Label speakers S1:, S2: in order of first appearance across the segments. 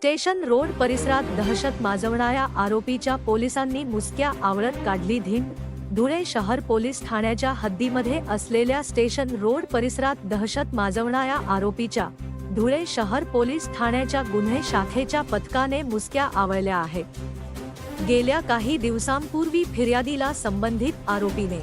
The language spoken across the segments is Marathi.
S1: स्टेशन रोड परिसरात दहशत माजवणाऱ्या आरोपीच्या पोलिसांनी मुसक्या आवळत काढली धीम धुळे शहर पोलीस ठाण्याच्या हद्दीमध्ये असलेल्या स्टेशन रोड परिसरात दहशत माजवणाऱ्या आरोपीच्या धुळे शहर पोलीस ठाण्याच्या गुन्हे शाखेच्या पथकाने मुसक्या आवळल्या आहेत. गेल्या काही दिवसांपूर्वी फिर्यादीला संबंधित आरोपीने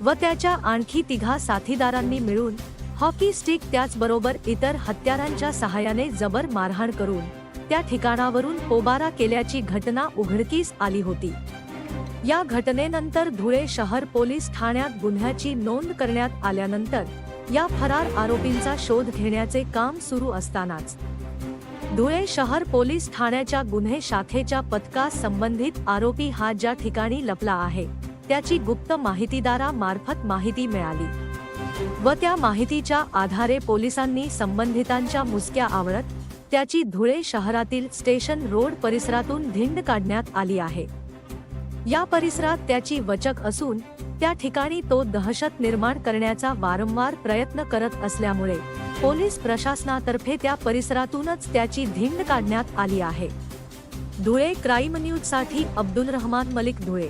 S1: व त्याच्या आणखी तिघा साथीदारांनी मिळून हॉकी स्टिक त्याचबरोबर इतर हत्यारांच्या सहाय्याने जबर मारहाण करून त्या ठिकाणावरून पोबारा केल्याची घटना उघडकीस आली होती. या घटनेनंतर धुळे शहर पोलीस ठाण्यात गुन्ह्याची नोंद करण्यात आल्यानंतर या फरार आरोपींचा शोध घेण्याचे काम सुरू असतानाच. धुळे शहर पोलीस ठाण्याच्या गुन्हे शाखेच्या पथकास संबंधित आरोपी हा ज्या ठिकाणी लपला आहे त्याची गुप्त माहितीदारा मार्फत माहिती मिळाली. व त्या माहितीच्या आधारे पोलिसांनी संबंधितांच्या मुसक्या आवळत त्याची धुळे शहरातील स्टेशन रोड परिसरातून धिंड काढण्यात आली आहे. या परिसरात त्याची वचक असून त्या ठिकाणी तो दहशत निर्माण करण्याचा वारंवार प्रयत्न करत असल्यामुळे पोलीस प्रशासनातर्फे त्या परिसरातूनच त्याची धिंड काढण्यात आली आहे. धुळे क्राईम न्यूजसाठी अब्दुल रहमान मलिक धुळे.